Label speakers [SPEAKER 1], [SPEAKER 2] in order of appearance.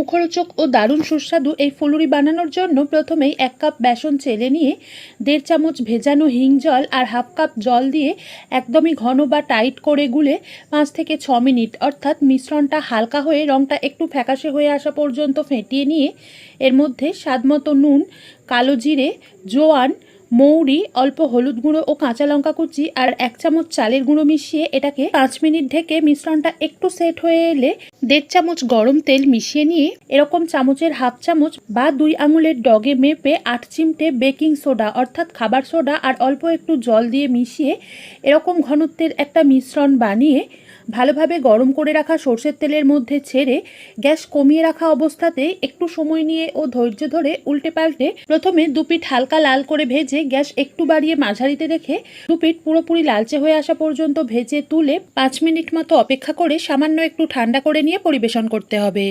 [SPEAKER 1] মুখরোচক ও দারুণ সুস্বাদু এই ফুলুরি বানানোর জন্য প্রথমেই এক কাপ বেসন চেলে নিয়ে দেড় চামচ ভেজানো হিং জল আর হাফ কাপ জল দিয়ে একদমই ঘন বা টাইট করে গুলে পাঁচ থেকে ছ মিনিট, অর্থাৎ মিশ্রণটা হালকা হয়ে রঙটা একটু ফ্যাকাশে হয়ে আসা পর্যন্ত ফেটিয়ে নিয়ে এর মধ্যে স্বাদমতো নুন, কালো জিরে, জোয়ান মৌরি, অল্প হলুদ গুঁড়ো ও কাঁচা লঙ্কা কুচি আর এক চামচ চালের গুঁড়ো মিশিয়ে এটাকে পাঁচ মিনিট ঢেকে মিশ্রণটা একটু সেট হয়ে এলে দেড় চামচ গরম তেল মিশিয়ে নিয়ে এরকম চামচের হাফ চামচ বা দুই আঙুলের ডগে মেপে আট চিমটে বেকিং সোডা অর্থাৎ খাবার সোডা আর অল্প একটু জল দিয়ে মিশিয়ে এরকম ঘনত্বের একটা মিশ্রণ বানিয়ে ভালোভাবে গরম করে রাখা সর্ষের তেলের মধ্যে ছেড়ে গ্যাস কমিয়ে রাখা অবস্থাতে একটু সময় নিয়ে ও ধৈর্য ধরে উল্টে পাল্টে প্রথমে দুপিঠ হালকা লাল করে ভেজে গ্যাস একটু বাড়িয়ে মাঝারিতে রেখে দুপিঠ পুরোপুরি লালচে হয়ে আসা পর্যন্ত ভেজে তুলে পাঁচ মিনিট মতো অপেক্ষা করে সামান্য একটু ঠান্ডা করে নিয়ে পরিবেশন করতে হবে।